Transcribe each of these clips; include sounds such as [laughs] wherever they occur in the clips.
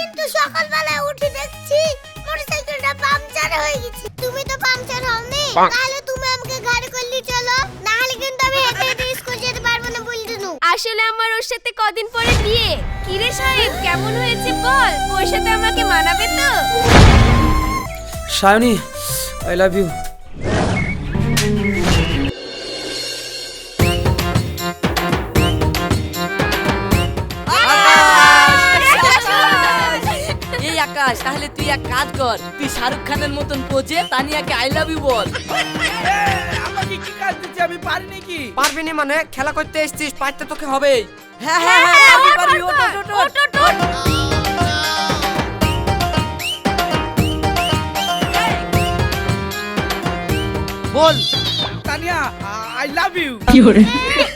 কিন্তু সকালবেলায় উঠে দেখছি মোটরসাইকেলটা পাংচার হয়ে গেছে। তুমি তো পাংচার হওনি? তাহলে তুমি আমাকে গাড়ি করলি চলো। না হলে কিন্তু আমি হেঁটে হেঁটে স্কুল যেতে পারব না বলে দিনু আসলে আমার ওর সাথে কদিন পরে বিয়ে। কিরে সাহেব কেমন হয়েছে বল? ওর সাথে আমাকে মানাবে তো? সায়নী আই লাভ ইউ এই তাহলে তুই এক কাজ কর তুই শাহরুখ খানের মতন পোজে তানিয়াকে আই লাভ ইউ বল। আমাকে কি কাজ দিচ্ছে? আমি পারি নাকি পারবি নি মানে? খেলা করতে এসেছিস পারতে তোকে হবেই। হ্যাঁ হ্যাঁ হ্যাঁ ওঠ ওঠ বল। তানিয়া আই লাভ ইউ চুলা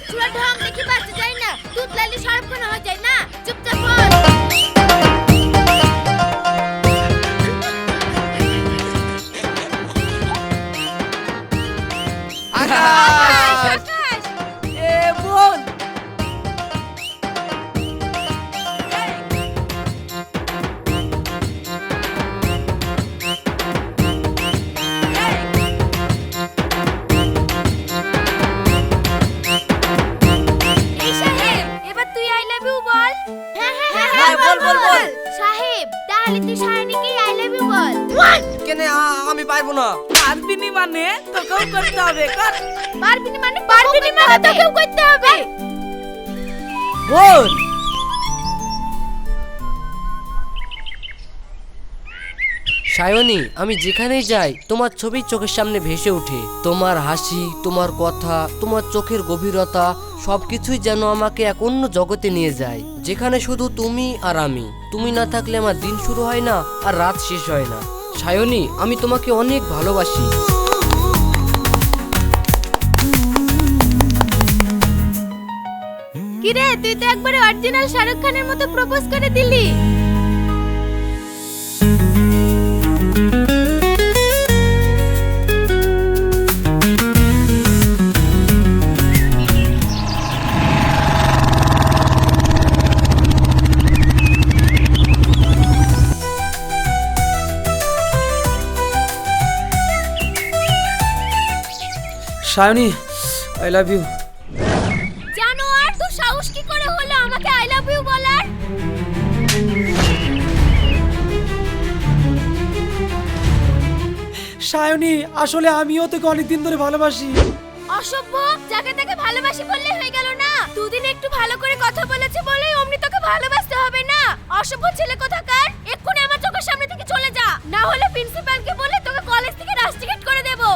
মানে তোকেও করতে হবে কর। পারবি না মানে পারবি না মানে তোকেও করতে হবে। বল। সায়নী আমি যেখানেই যাই তোমার ছবি চোখের সামনে ভেসে ওঠে। তোমার হাসি তোমার কথা তোমার চোখের গভীরতা সবকিছুই যেন আমাকে এক অন্য জগতে নিয়ে যায় যেখানে শুধু তুমি আর আমি। তুমি না থাকলে আমার দিন শুরু হয় না আর রাত শেষ হয় না। সায়নী আমি তোমাকে অনেক ভালোবাসি। কিরে তুই তো একবারে অরিজিনাল শাহরুখ খানের মতো প্রপোজ করে দিলি। Sayani I love you Sayani আসলে আমিও তোকে অনেকদিন ধরে ভালোবাসি। অসভ্য যাকে তাকে ভালোবাসি বললে হয়ে গেল না। দুদিন একটু ভালো করে কথা বলেছে বলেই অমনি তোকে ভালোবাসতে হবে না। অসভ্য ছেলে কোথাকার? এক্ষুনি আমার চোখের সামনে থেকে চলে যা। না হলে প্রিন্সিপালকে বলে তোকে কলেজ থেকে রাস্টিকেট করে দেবো।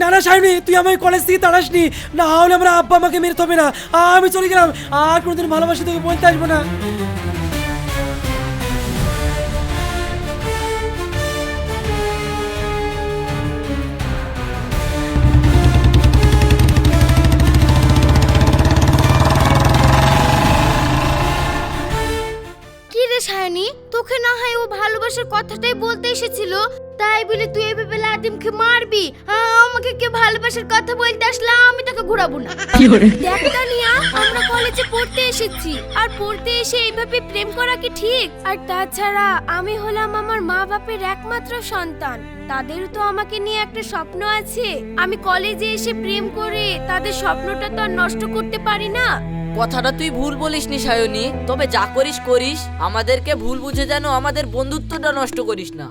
না না সায়নী তুই আমায় কলেজ থেকে তাড়াসনি। না হলে আমরা আব্বা আমাকে মেরতে হবে না। আমি চলে গেলাম। আর কোনোদিন ভালোবাসি তোকে বলতে আসব না। সায়নী তোকে না হয় ও ভালোবাসার কথাটাই বলতে এসেছিল? তাই বলে তুই এভাবে লাদিমকে মারবি? আমাকে কে ভালোবাসার কথা বলতে আসলে আমি তোকে ঘুরাবো না। দেখ তানিয়া আমরা কলেজে পড়তে এসেছি। আর পড়তে এসে এইভাবে প্রেম করা কি ঠিক? আর তাছাড়া আমি হলাম আমার মা বাপের একমাত্র সন্তান। তাদেরও তো আমাকে নিয়ে একটা স্বপ্ন আছে। আমি কলেজে এসে প্রেম করে তাদের স্বপ্নটা তো আর নষ্ট করতে পারি না। কথাটা তুই ভুল বলিসনি সায়নী। তবে যা করিস করিস। আমাদেরকে ভুল বুঝে যেন আমাদের বন্ধুত্বটা নষ্ট করিস না।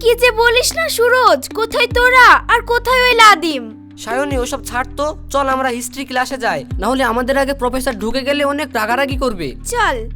কি যে বলিস না সুরজ কোথায় তোরা আর কোথায় ওই লাদিম? সায়নী ওসব ছাড় তো। চল আমরা হিস্ট্রি ক্লাসে যাই। না হলে আমাদের আগে প্রফেসর ঢুকে গেলে অনেক রাগারাগি করবে। চল।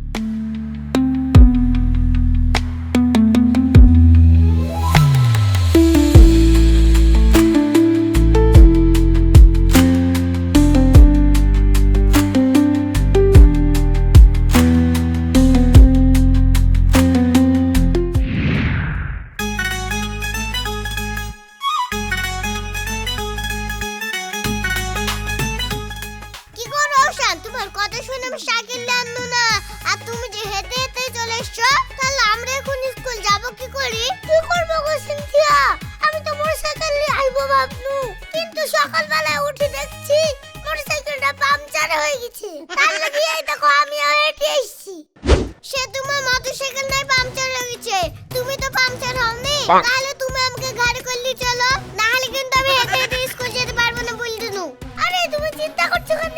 তাহলে তুমি আমাকে গাড়ি করলি চলো। না হলে কিন্তু আমি হেঁটে হেঁটে স্কুল যেতে পারব না বলি দিনু আরে তুমি চিন্তা করছ কেন?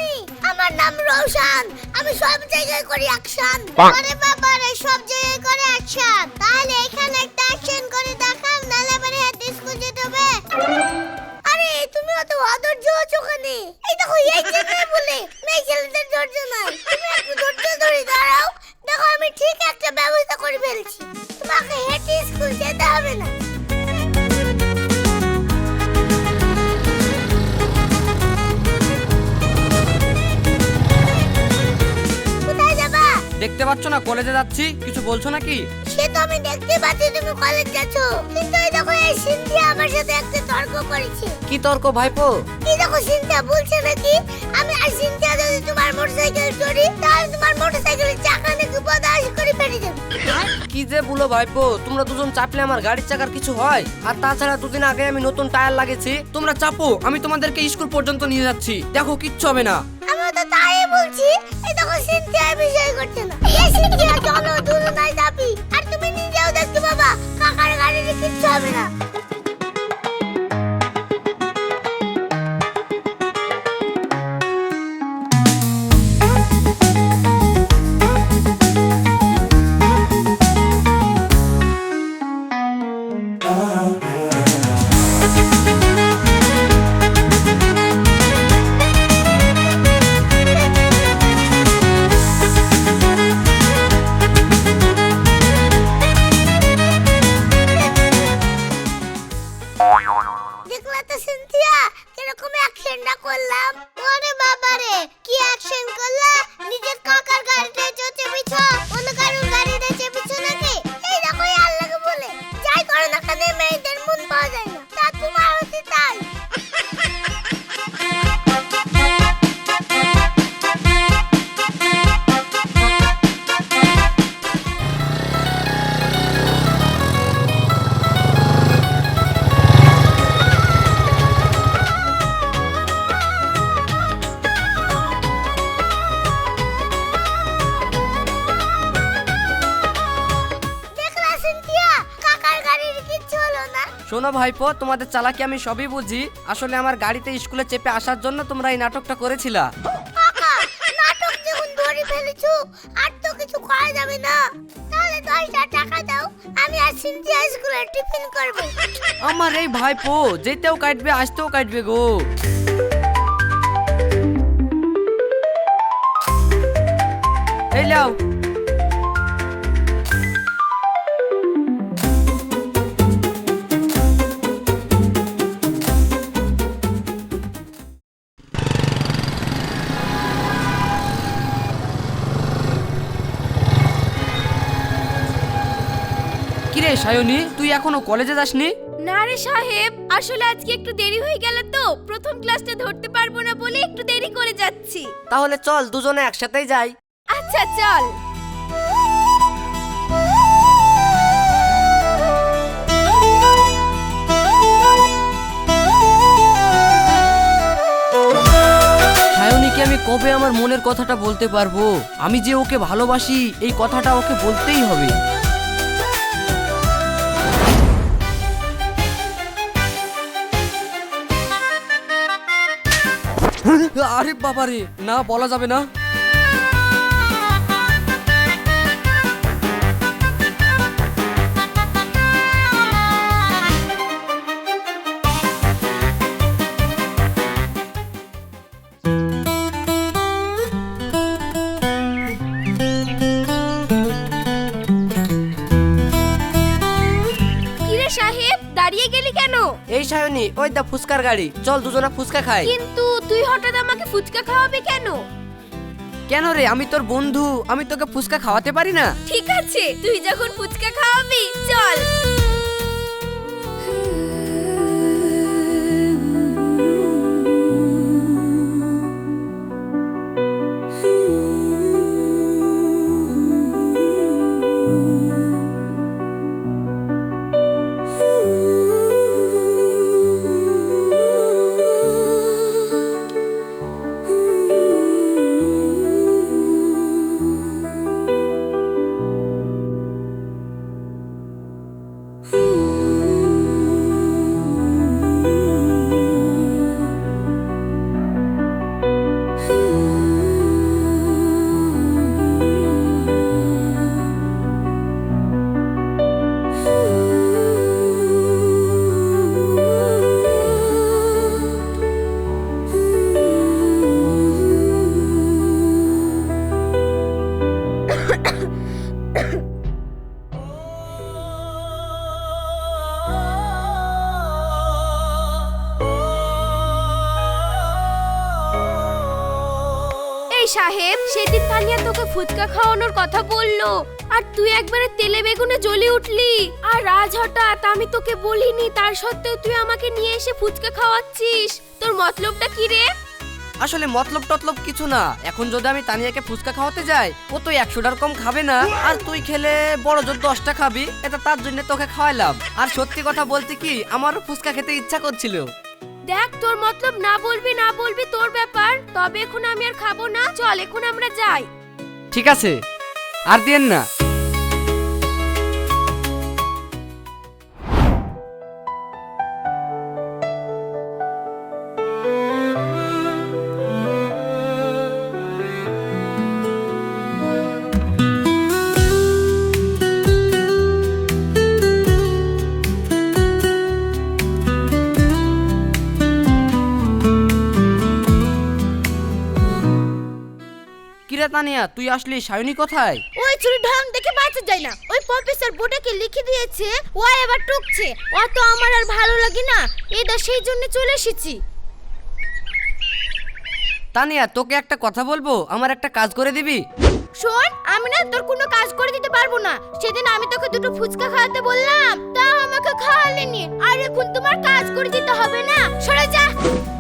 আমার নাম রৌশন। আমি সব জায়গায় করি অ্যাকশন আরে বাবা রে সব জায়গায় করে অ্যাকশন দেখতে পাচ্ছ না? কলেজে যাচ্ছি। কিছু বলছো নাকি? সে তো আমি দেখতে পাচ্ছি তুমি কলেজ যাচ্ছ। কিন্তু এই দেখো এই সিন্ধিয়া আমার সাথে একটা তর্ক করেছে। কি তর্ক ভাইপো? এই দেখো সিন্ধিয়া বলছে নাকি আমি আর সিন্ধিয়া যদি তোমার মোটরসাইকেল চড়ি তাহলে তোমার মোটরসাইকেলের চাকা নাকি বদাস করে ফেলে দেবো। কি যে বলো ভাইপো তোমরা দুজন চাপলে আমার গাড়ির চাকার কিছু হয়? আর তাছাড়া দুদিন আগে আমি নতুন টায়ার লাগিয়েছি তোমরা চাপো আমি তোমাদেরকে স্কুল পর্যন্ত নিয়ে যাচ্ছি। দেখো কিচ্ছু হবে না। আমি তো তাই বলছি এই দেখো সিন্ধিয়া বিষয় করছে না। এই সিন্ধিয়া চলো দুজনাই যাবি শোনো ভাইপো তোমাদের চালাকি আমি সবই বুঝি। আসলে আমার গাড়িতে স্কুলে চেপে আসার জন্য তোমরা এই নাটকটা করেছিলা। কাকা নাটক যখন ধরে ফেলেছো আর তো কিছু করা যাবে না। তাহলে দশটা টাকা দাও আমি আর সিনথিয়া স্কুলে টিফিন করব। আমার এই ভাইপো যেতেও কাটবে আসতেও কাটবে গো। এই লাও সায়নী তুই এখনও কলেজে যাসনি? না রে সাহেব আসলে আজকে একটু দেরি হয়ে গেল তো। প্রথম ক্লাসটা ধরতে পারব না বলে একটু দেরি করে যাচ্ছি। তাহলে চল দুজনে একসাথেই যাই। আচ্ছা চল। সায়নীকে আমি কবে আমার মনের কথাটা বলতে পারব? আমি যে ওকে ভালোবাসি এই কথাটা ওকে বলতেই হবে। আরে বাবারে না বলা যাবে না। এই ওই দা ফুচকার গাড়ি। চল দুজনা ফুচকা খাই। কিন্তু তুই হঠাৎ আমাকে ফুচকা খাওয়াবি কেন? কেন রে? আমি তোর বন্ধু আমি তোকে ফুচকা খাওয়াতে পারি না? ঠিক আছে তুই যখন ফুচকা খাওয়াবি চল। সাহেব, সেদিন তানিয়া তোকে ফুচকা খাওয়ানোর কথা বলল। আর তুই একবারে তেলে বেগুনে জ্বলে উঠলি। আর আজ হঠাৎ আমি তোকে বলিনি, তার সত্ত্বেও তুই আমাকে নিয়ে এসে ফুচকা খাওয়াচ্ছিস। তোর মতলবটা কি রে? আসলে মতলব টতলব কিছু না। এখন যদি আমি তানিয়াকে ফুচকা খাওয়াতে যাই, ও তো একশোটার কম খাবে না। আর তুই খেলে বড় জোর দশটা খাবি, এটা তার জন্য তোকে খাওয়াইলাম আর সত্যি কথা বলতে কি, আমারও ফুচকা খেতে ইচ্ছা করছিল। দেখ, তোর মতলব না বলবি না বলবি তোর ব্যাপার। তবে এখন আমি আর খাব না, চল, এখন আমরা যাই। ঠিক আছে। আর দিয়েন না। তানিয়া তুই আসলি? সায়নী কোথায়? ওই চুরি ঢং দেখে বাঁচা যায় না। ওই প্রফেসর বোটাকে লিখে দিয়েছে ও এবার টুকছে। ও তো আমার আর ভালো লাগে না। এটা সেই জন্য চলে এসেছি। তানিয়া তোকে একটা কথা বলব? আমার একটা কাজ করে দিবি? শোন আমি না তোর কোনো কাজ করে দিতে পারব না। সেদিন আমি তোকে দুটো ফুচকা খাওয়াতে বললাম তা আমাকে খাওয়ালেনি। আর এখন তোমার কাজ করে দিতে হবে না। সরে যা।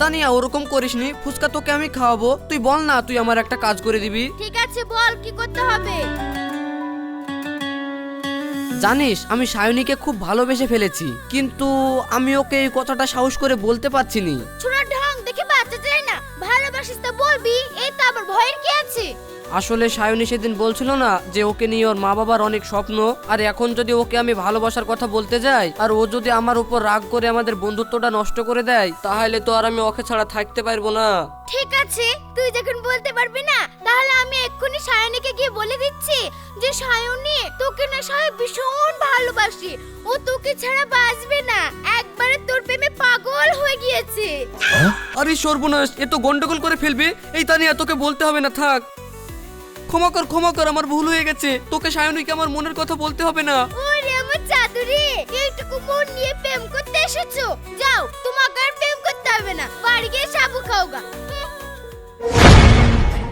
তানিয়া ওরকম করিসনি। ফুচকা তোকে আমি খাওয়াবো। তুই বল না তুই আমার একটা কাজ করে দিবি। ঠিক আছে বল কি করতে হবে? জানিস আমি সায়নীকে খুব ভালোবেসে ফেলেছি। কিন্তু আমি ওকে এই কথাটা সাহস করে বলতে পারছি নি। ছোড়া ঢং দেখে বাঁচা যায় না। ভালোবাসিস তো বলবি এই তো আবার ভয়ের কি আছে? আসলে সায়নী সেদিন বলছিল না যে ওকে নিয়ে ওর মা বাবার অনেক স্বপ্ন আর এখন যদি ওকে আমি ভালোবাসার কথা বলতে যাই আর ও যদি আমার উপর রাগ করে আমাদের বন্ধুত্বটা নষ্ট করে দেয় তাহলে তো আর আমি ওকে ছাড়া থাকতে পারব না। ঠিক আছে তুই যখন বলতে পারবি না তাহলে আমি এক্ষুনি সায়নীকে গিয়ে বলে দিচ্ছি যে সায়নী তোকে না সাহেব ভীষণ ভালোবাসি। ও তোকে ছাড়া বাঁচবে না। একবারে তোর প্রেমে পাগল হয়ে গিয়েছে। আরে সর্বনাশ এ তো গন্ডগোল করে ফেলবে। এই তানিয়া তোকে বলতে হবে না থাক। ক্ষমা কর ক্ষমা কর, আমার ভুল হয়ে গেছে। তোকে সায়নীকে আমার মনের কথা বলতে হবে না। ওরে আমার চাদুরি এইটুকু মন নিয়ে প্রেম করতে এসেছ। যাও, তোমাকে আর প্রেম করতে হবে না। বাড়ি গিয়ে সাবু খাওগা।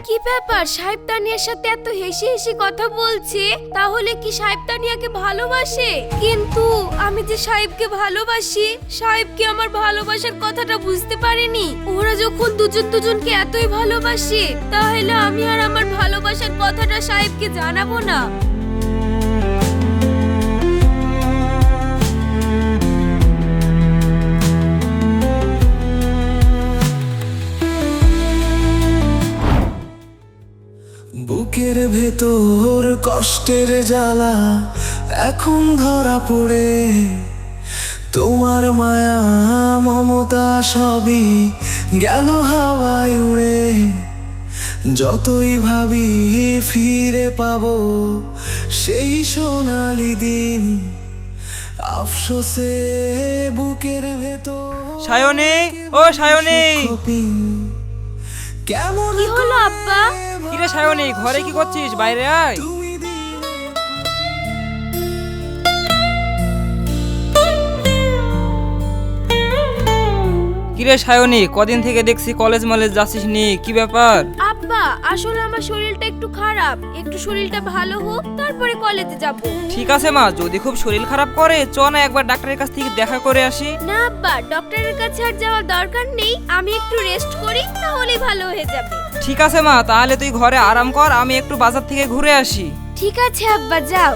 কি ব্যাপার? সাহেব তানিয়ার সাথে এত হেসে হেসে কথা বলছে, তাহলে কি সাহেব তানিয়াকে ভালোবাসে? কিন্তু আমি যে সাহেবকে ভালোবাসি সাহেবকে আমার ভালোবাসার কথাটা বুঝতে পারেনি? ওরা যখন দুজন দুজনকে এতই ভালোবাসে, তাহলে আমি আর আমার ভালোবাসার কথাটা সাহেবকে জানাব না। বুকের ভেতর কষ্টের জ্বালা এখন ধরা পড়ে। তোমার মায়া মমতা সবই গেল হাওয়ায় উড়ে। যতই ভাবি ফিরে পাব সেই সোনালি দিন আফসোসে বুকের ভেতর সায়নী ও সায়নী। কেমন হলো আব্বা? কিরে সায়নী, ঘরে কি করছিস? বাইরে আয়। কিরে সায়নী, কদিন থেকে দেখছি কলেজ মলেজ যাচ্ছিস নি? কি ব্যাপার? আব্বা আসলে আমার শরীরটা একটু খারাপ। একটু শরীরটা ভালো হোক তারপরে কলেজে যাব। ঠিক আছে মা যদি খুব শরীর খারাপ করে চ না একবার ডাক্তারের কাছ থেকে দেখা করে আসি। না আব্বা ডক্টরের কাছে আর যাওয়ার দরকার নেই। আমি একটু রেস্ট করি তাহলেই ভালো হয়ে যাবে। ঠিক আছে মা তাহলে তুই ঘরে আরাম কর আমি একটু বাজার থেকে ঘুরে আসি। ঠিক আছে আব্বা যাও।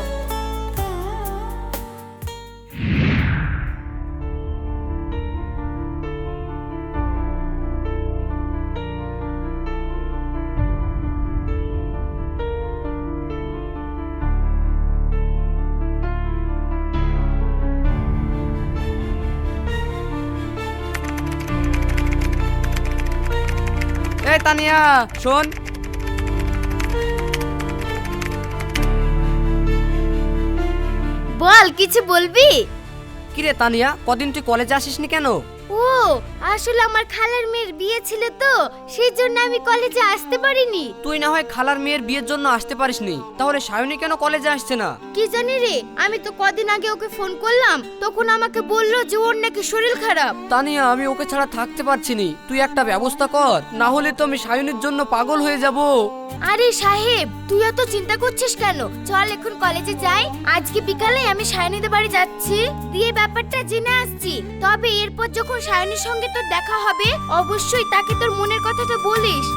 তানিয়া শোন। বল কিছু বলবি? কিরে তানিয়া কদিন তুই কলেজে আসিসনি কেন? ও আসলে আমার খালার মেয়ের বিয়ে ছিল তো সেই জন্য আমি কলেজে আসতে পারিনি। তুই না হয় খালার মেয়ের বিয়ের জন্য আসতে পারিসনি তাহলে সায়নী কেন কলেজে আসছে না? কি জানি রে আমি তো কদিন আগে ওকে ফোন করলাম তখন আমাকে বলল যে ওর নাকি শরীর খারাপ। তানিয়া আমি ওকে ছাড়া থাকতে পারছি নি তুই একটা ব্যবস্থা কর না হলে তো আমি সায়নীর জন্য পাগল হয়ে যাব। আরে সাহেব তুই এত চিন্তা করছিস কেন? চল এখন কলেজে যাই আজকে বিকালে আমি সায়নীদের বাড়ি যাচ্ছি। দিয়ে ব্যাপারটা জেনে আসছি তবে এরপর যখন সায়নীর সঙ্গে তোর দেখা হবে? অবশ্যই তাকে তোর মনের কথাটা বলিস।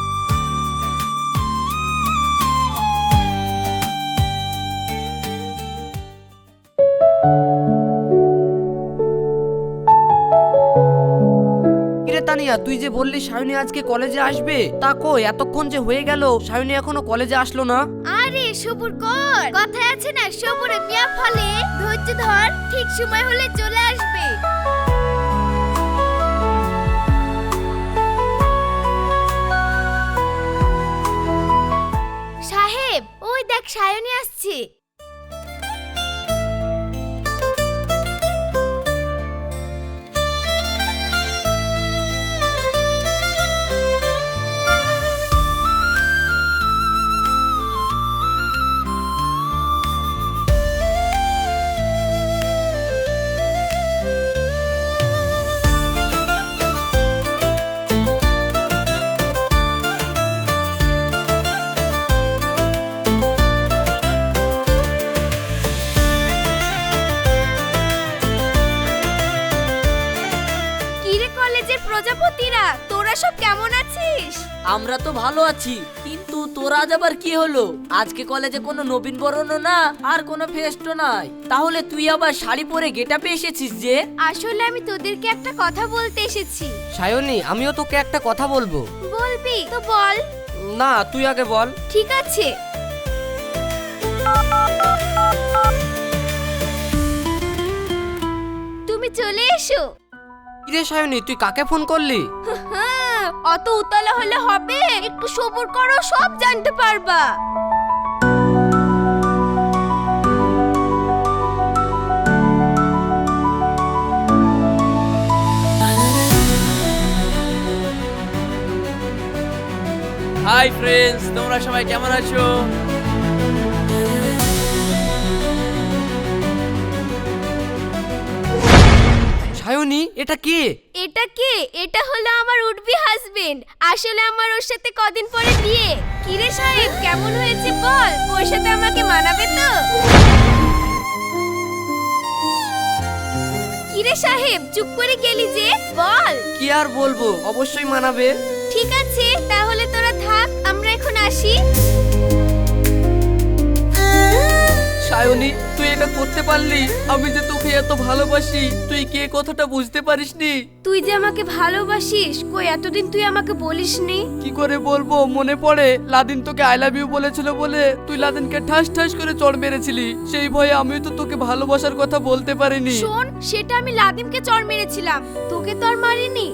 তানিয়া তুই যে বললি সায়নী আজকে কলেজে আসবে তা কই? এতক্ষণ যে হয়ে গেল সায়নী এখনও কলেজে আসলো না? আরে সবুর কর! কথায় আছে না সবুরে মিয়া ফলে ধৈর্য ধর ঠিক সময় হলে চলে আসবে। সায়নী আসছে। আমরা তো ভালো আছি কিন্তু তোর আজ আবার কি হলো? আজকে কলেজে কোনো নবীন বরণও না আর কোনো ফেস্টও নাই। তাহলে তুই আবার শাড়ি পরে গেটাপে এসেছিস যে? আসলে আমি তোদেরকে একটা কথা বলতে এসেছি। সায়নী আমিও তোকে একটা কথা বলব। বলবি? তো বল। না তুই আগে বল। ঠিক আছে। তুমি চলে এসো। কিরে সায়নী তুই কাকে ফোন করলি? হ্যাঁ, অত উতলা হলে হবে? একটু সবুর করো সব জানতে পারবা। হাই ফ্রেন্ডস তোমরা সবাই কেমন আছো? সায়নী এটা কে? এটা কে? এটা হলো আমার উডবি হাজবেন্ড আসলে আমার ওর সাথে কদিন পরে বিয়ে। কিরে সাহেব কেমন হয়েছে বল? ওর সাথে আমাকে মানাবে তো? কিরে সাহেব চুপ করে গেলি যে বল। কি আর বলব অবশ্যই মানাবে। ঠিক আছে তাহলে তোরা থাক আমরা এখন আসি। সায়নী তুই এটা করতে পারলি? আমি যে তোকে এত ভালোবাসি তুই কে কথাটা বুঝতে পারিসনি? তুই যে আমাকে ভালোবাসিস কই এতদিন তুই আমাকে বলিসনি? কি করে বলব? মনে পড়ে লাদিন তোকে আই লাভ ইউ বলেছিল বলে তুই লাদিনকে ঠাস ঠাস করে চড় মেরেছিলি। সেই ভয়ে আমিও তো তোকে ভালোবাসার কথা বলতে পারিনি। শোন সেটা আমি লাদিমকে চড় মেরেছিলাম। তোকে তো আর মারিনি।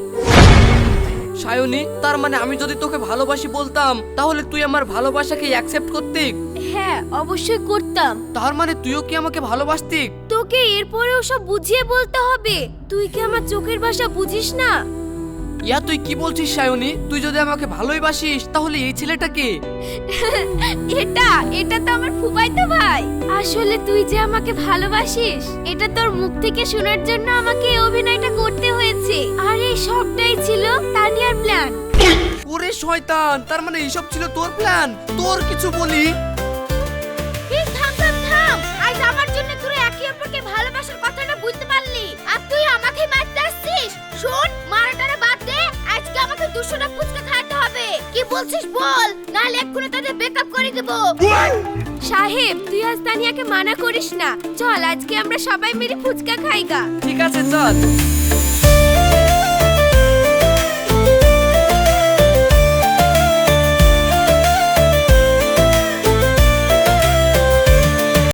সায়নী তার মানে আমি যদি তোকে ভালোবাসি বলতাম তাহলে তুই আমার ভালোবাসাকে অ্যাকসেপ্ট করতি হ্যাঁ অবশ্যই করতাম। তার মানে তুইও কি আমাকে ভালোবাসতি তোকে এরপরেও সব বুঝিয়ে বলতে হবে। তুই কি আমার চোখের ভাষা বুঝিস না? ইয়া তুই কি বলছিস সায়নী? তুই যদি আমাকে ভালোই বাসিস তাহলে এই ছেলেটা কে? [laughs] এটা এটা তো আমার ফুফাইতো ভাই। আসলে তুই যে আমাকে ভালোবাসিস এটা তোর মুখ থেকে শোনার জন্য আমাকে এই অভিনয়টা করতে হয়েছে। আর এই সবটাই ছিল তানিয়ার প্ল্যান ওরে শয়তান তার মানে এইসব ছিল তোর প্ল্যান তোর কিছু বলি? এই থাম থাম থাম। আজ আমার জন্য তোরা একে অপরকে ভালোবাসার কথাটা বুঝতে পারলি। আর তুই আমাকে মারতে আসছিস? শোন মারাটারা আমাকে দুশোটা ফুচকা খাওয়াতে হবে। কি বলছিস বল? নাহলে এক্ষুনি তাদের বেকআপ করে দেব। সাহেব তুই আজ তানিয়াকে মানা করিস না। চল আজকে আমরা সবাই মিলে ফুচকা খাইগা ঠিক আছে চল।